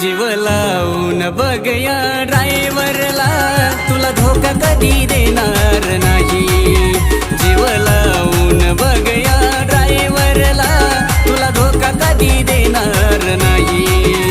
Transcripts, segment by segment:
जीव लावून बघया ड्रायव्हरला. तुला धोका कधी देणार नाही. जीव लावून बघया ड्रायव्हरला. तुला धोका कधी देणार नाही.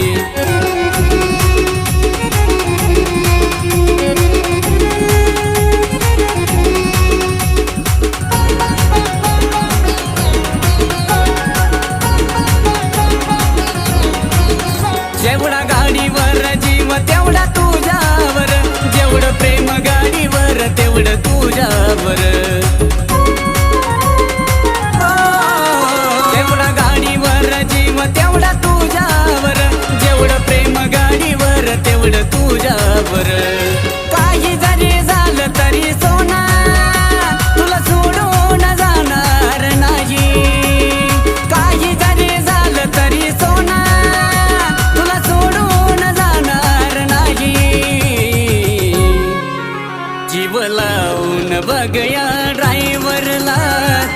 बघया ड्रायव्हरला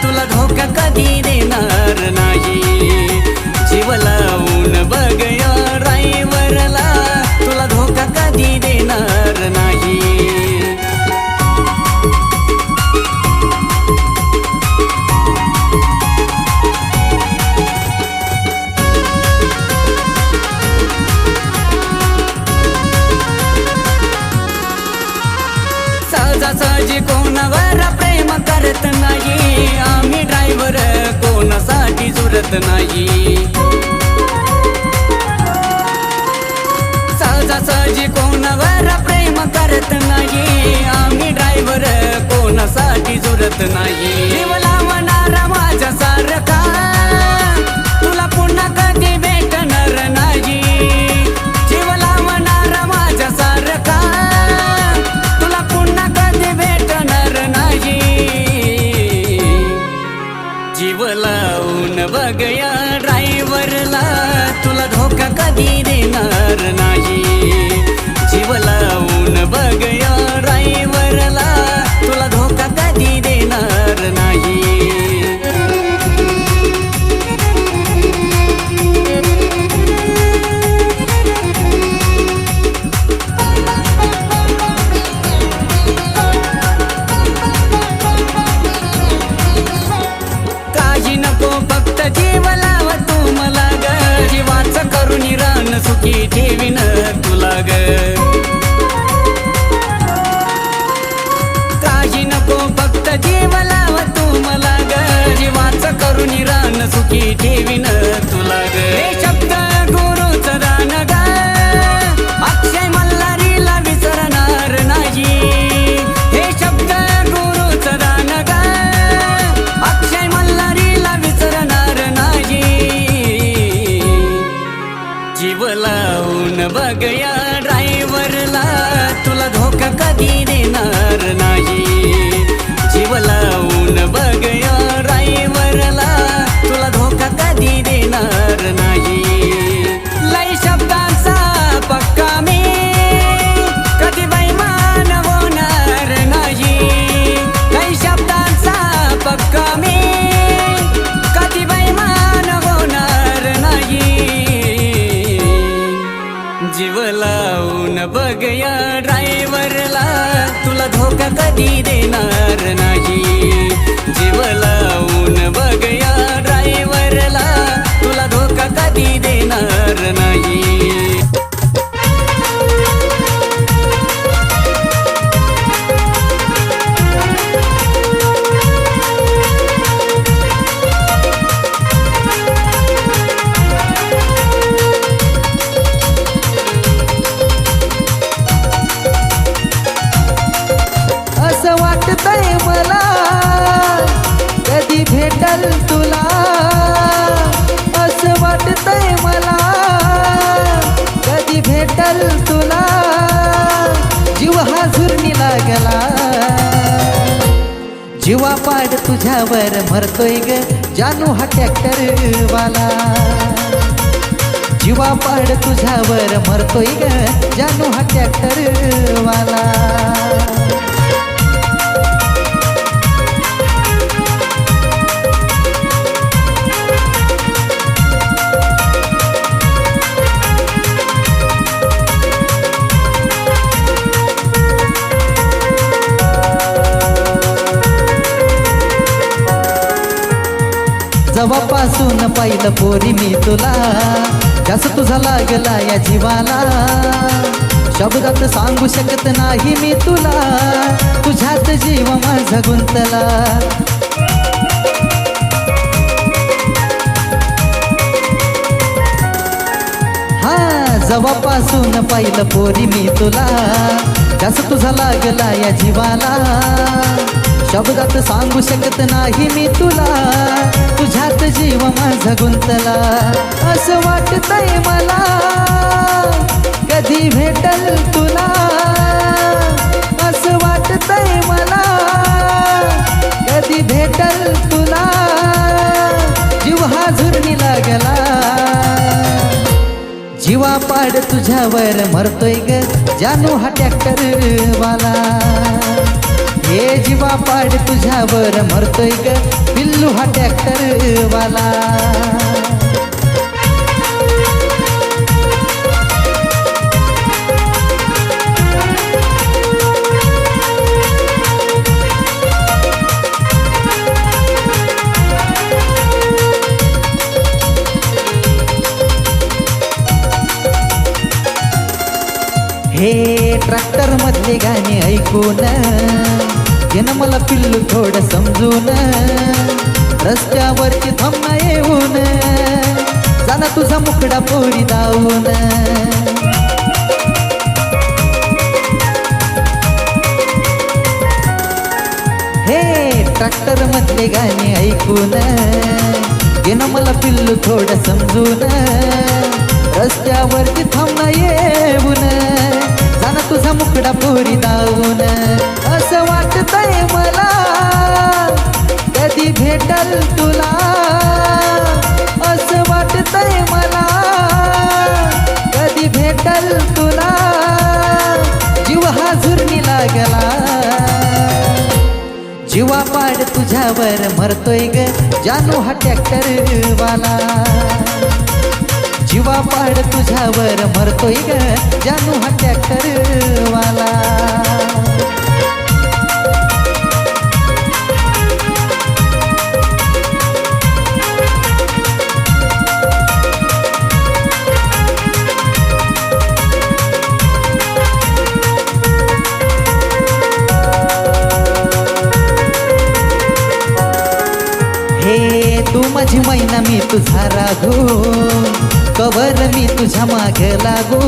तुला धोका कधी देणार नाही. जीव लावून बघया ड्रायव्हरला तुला धोका कधी देणार नाही. सहजा सहजी कोणावर प्रेम करत नाही? आम्ही ड्रायव्हर कोणासाठी जुरत नाही? सहजा सहजी कोणावर प्रेम करत नाही? आम्ही ड्रायव्हर कोणासाठी जुरत नाही? வகை माझ्यावर भरतोय ग जानू हा ट्रॅक्टरवाला जीवा पाड तुझ्यावर भरतोय ग जानू हा ट्रॅक्टरवाला पाहिलं पोरी मी तुला. जास तुझा लागला या जीवाला. शब्दात सांगू शकत नाही मी तुला. तुझ्यात जीव माझा गुंतला. हा जवापासून पाहिलं पोरी मी तुला. जास तुझा लागला या जीवाला. शब्दात सांगू शकत नाही मी तुला. तुझ्यात जीव माझा गुंतला. असं वाटतंय मला. कधी भेटल तुला? असं वाटतंय मला. कधी भेटल तुला? जीव हा झुरणी लागला. जीवा पाड तुझ्यावर मरतोय ग. जानू हा ट्रॅक्टर वाला. हे जीवा पाड तुझ्यावर मरतोय ग पिल्लू हा ट्रॅक्टर वाला. हे ट्रॅक्टर मधले गाणे ऐकून घेणं मला पिल्लू थोडं समजून रस्त्यावरची थांबा येऊन जाना तुझा मुकडा पोरी दावून हे ट्रॅक्टर मधले गाणे ऐकून घेणं मला पिल्लू थोडं समजून रस्त्यावरती थांबा येऊन. तुझा मुकडा पोरी दाऊन. असं वाटतंय मला कधी भेटल तुला? असं वाटतंय मला कधी भेटल तुला? जीव हा झुरणी लागला. जीवा पाड तुझ्यावर मरतोय ग जानू हा ट्रॅक्टर वाला. जीवा पाड तुझ्यावर मरतोय ग जानू हत्या करवाला. हे तू माझी मैना मी तुझा राघू कवर मी तुझ्या मागे लागू.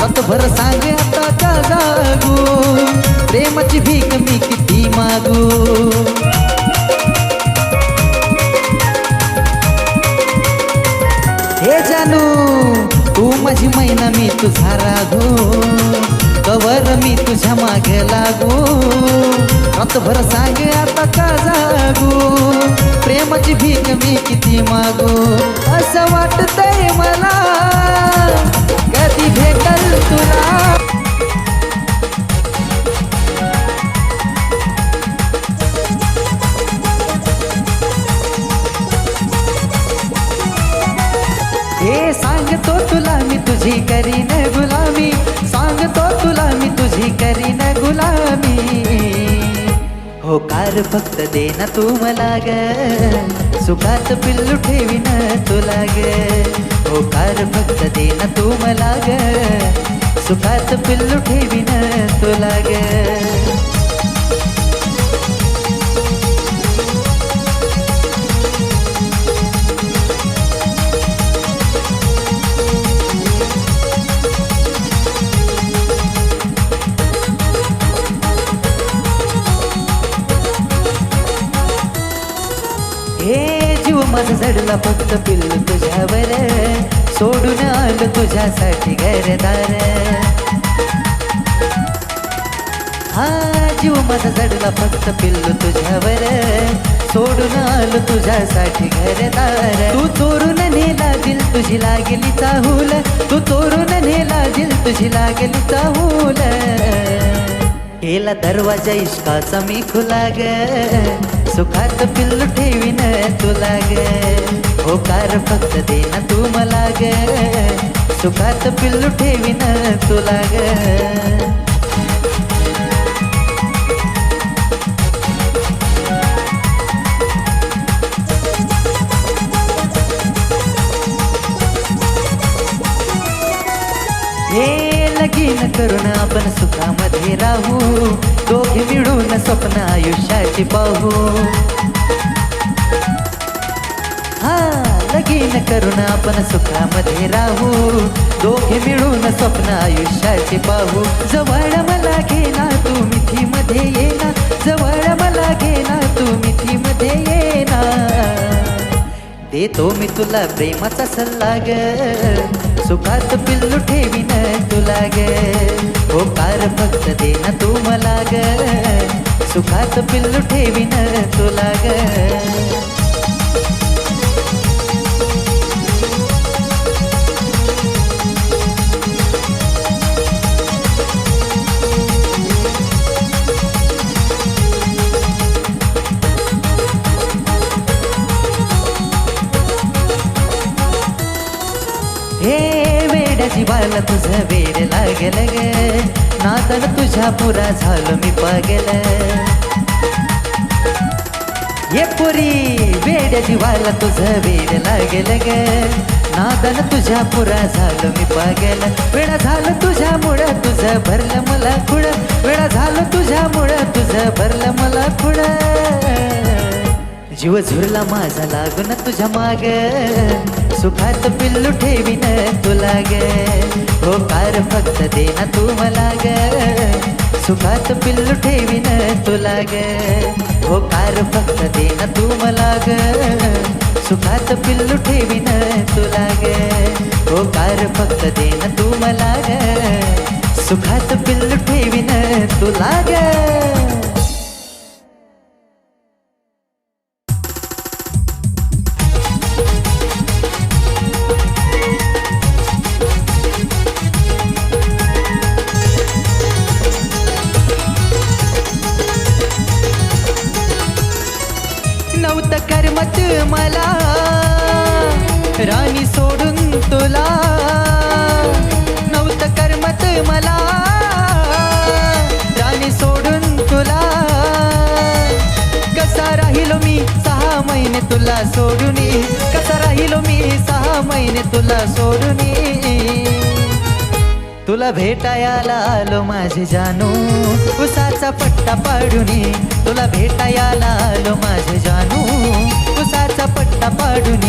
रातभर सांग आता का जागू. प्रेमाची भीक मी किती मागू. हे जानू तू माझी मैना मी तुझा राघू. कवर मी तुझ्या मागे लागू. रातभर सांग आता का जागू? प्रेमाची भीक मी किती मागू? असं वाटतंय मला. मार फक्त दे ना तू मला ग सुखात पिल्लू ठेवीन तुला ग होकार फक्त दे ना तू मला ग सुखात पिल्लू ठेवीन तुला ग फक्त पिल्लू तुझ्यावर. सोडून आलो तुझ्यासाठी घरदार. हा जीव माझा झडला फक्त पिल्लू तुझ्यावर. सोडून आलो तुझ्यासाठी घरदार. तू चोरून नेला दिल तुझी लागली चाहूल. तू चोरून नेला दिल तुझी लागली चाहूल. केला दरवाजा इश्काचा मी खुला ग सुखात पिल्लू ठेवीन तुला ग होकार फक्त दे ना तू मला ग सुखात पिल्लू ठेवीन तुला ग स्वप्न आयुष्याची पाहू. हा लगीन करून आपण सुखामध्ये राहू. दोघे मिळून स्वप्न आयुष्याचे पाहू. जवळ मला घेणार तू मिठीमध्ये येणार जवळ मला घेणार तू मिठीमध्ये येणार देतो मी तुला प्रेमाचा सल्ला ग. सुखात पिल्लू ठेवीन तुला गे हो कार फक्त देना तू मला ग. सुखात पिल्लू ठेवीन तुला ग जीवाला तुझं वेर लागेल ग. नादन तुझ्या पुरा झालो मी पागल. ये पुरी वेड्या जीवाला तुझं वेर लागेल ग. नादन तुझ्या पुरा झालो मी पागल. वेळा झालं तुझ्यामुळं तुझं भरलं मला खुड वेळा झालं तुझ्यामुळं तुझं भरलं मला खुड जीव झुरला माझा लागून तुझ्या माग. सुखात पिल्लू ठेवीन तुला ग हो कार फक्त देना तू मला ग. सुखात पिल्लू ठेवीन तुला ग हो कार फक्त देना तू मला ग. सुखात पिल्लू ठेवीन तुला ग हो कार फक्त देना तू मला ग. सुखात पिल्लू ठेवीन तुला ग सोडून कसा राहिलो मी? सहा महिने तुला सोडून तुला भेटायला आलो माझे जानू. उसाचा पट्टा पाडून तुला भेटायला आलो माझे जानू. उसाचा पट्टा पाडून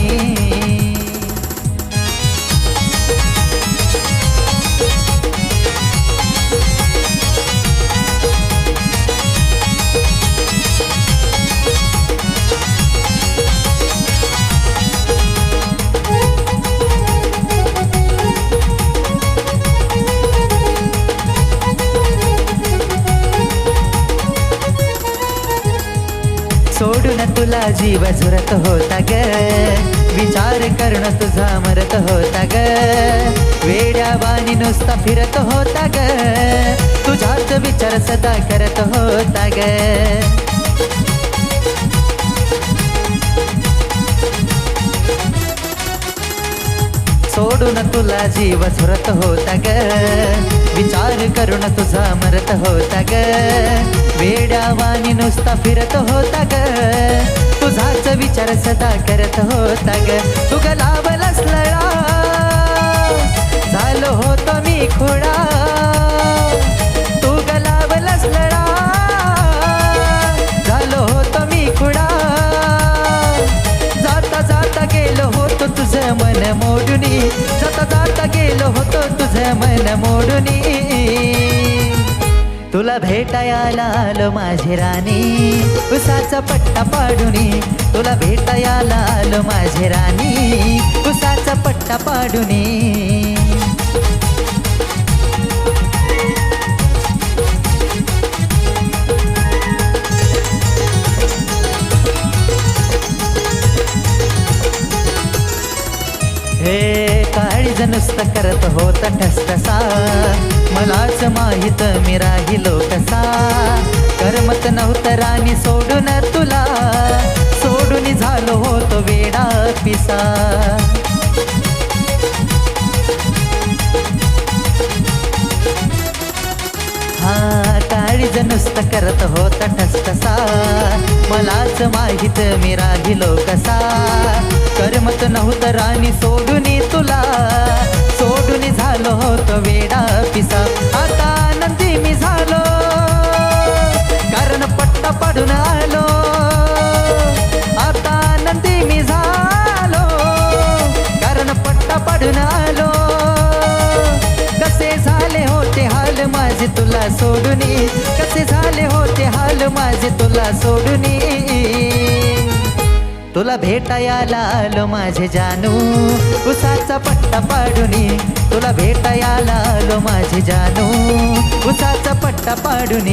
तुला जीव झुरत होता ग. विचार करणं तुझा मरत होता ग. वेड्या वाणी नुसता फिरत होता ग. तुझाच विचार सदा करत होता ग. सोडून तुला जीव सुरत होता ग. विचार करून तुझा मरत होता ग. वेडावानी नुसता फिरत होता ग. तुझाच विचार सदा करत होता ग. तू गलावलंच लळा. झालो होतो मी खोडा मन मोडूनी. जाता जाता गेलो होतो तुझं मन मोडूनी. तुला भेटायला आलो माझी राणी. उसाचा पट्टा पाडूनी. तुला भेटायला आलो माझी राणी. उसाचा पट्टा पाडूनी. हे काळीज नुसतं करत होत ठसठसा. मलाच माहीत मी राहिलो कसा. करमत नव्हतं राणी सोडून तुला. सोडून झालो होतो वेडा पिसा. हा काळीज नुसतं करत होत ठसठसा. मलाच माहीत मी राहिलो कसा. करमत नव्हतं राणी सोडूनी तुला. सोडून झालो होतो वेडा पिसा. आता आनंदी मी झालो. कारण पट्टा पाडून आलो. माझे तुला सोडून. तुला भेटायला आलो माझे जानू. उसाचा पट्टा पाडून. तुला भेटायला आलो माझे जानू. उसाचा पट्टा पाडून.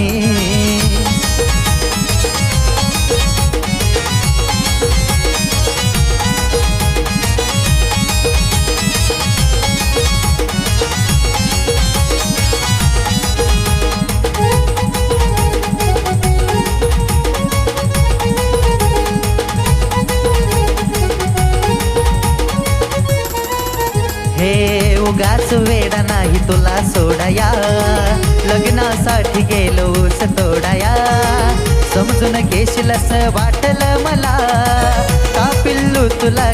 वेडा नाही तुला सोडाया. लग्नासाठी गेलो तोडाया. समजून घेशील असं वाटलं मला. का पिल्लू तुला